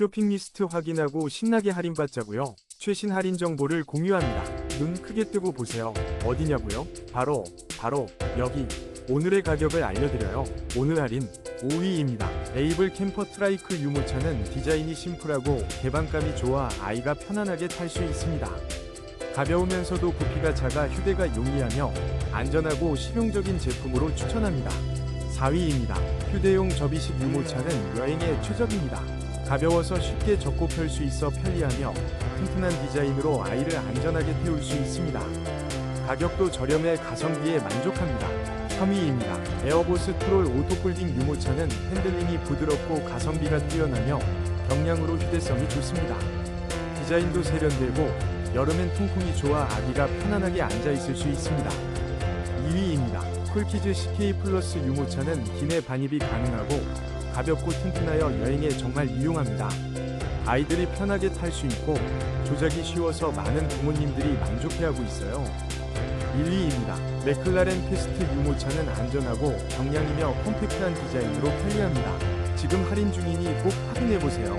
쇼핑 리스트 확인하고 신나게 할인받자고요. 최신 할인 정보를 공유합니다. 눈 크게 뜨고 보세요. 어디냐고요? 바로 바로 여기. 오늘의 가격을 알려드려요. 오늘 할인 5위입니다. 에이블 캠퍼 트라이크 유모차는 디자인이 심플하고 개방감이 좋아 아이가 편안하게 탈 수 있습니다. 가벼우면서도 부피가 작아 휴대가 용이하며 안전하고 실용적인 제품으로 추천합니다. 4위입니다. 휴대용 접이식 유모차는 여행에 최적입니다. 가벼워서 쉽게 접고 펼 수 있어 편리하며 튼튼한 디자인으로 아이를 안전하게 태울 수 있습니다. 가격도 저렴해 가성비에 만족합니다. 3위입니다. 에어보스 트롤 오토폴딩 유모차는 핸들링이 부드럽고 가성비가 뛰어나며 경량으로 휴대성이 좋습니다. 디자인도 세련되고 여름엔 통풍이 좋아 아기가 편안하게 앉아 있을 수 있습니다. 2위입니다. 콜키즈 CK 플러스 유모차는 기내 반입이 가능하고 가볍고 튼튼하여 여행에 정말 유용합니다. 아이들이 편하게 탈 수 있고 조작이 쉬워서 많은 부모님들이 만족해하고 있어요. 1위입니다. 맥클라렌 패스트 유모차는 안전하고 경량이며 컴팩트한 디자인으로 편리합니다. 지금 할인 중이니 꼭 확인해보세요.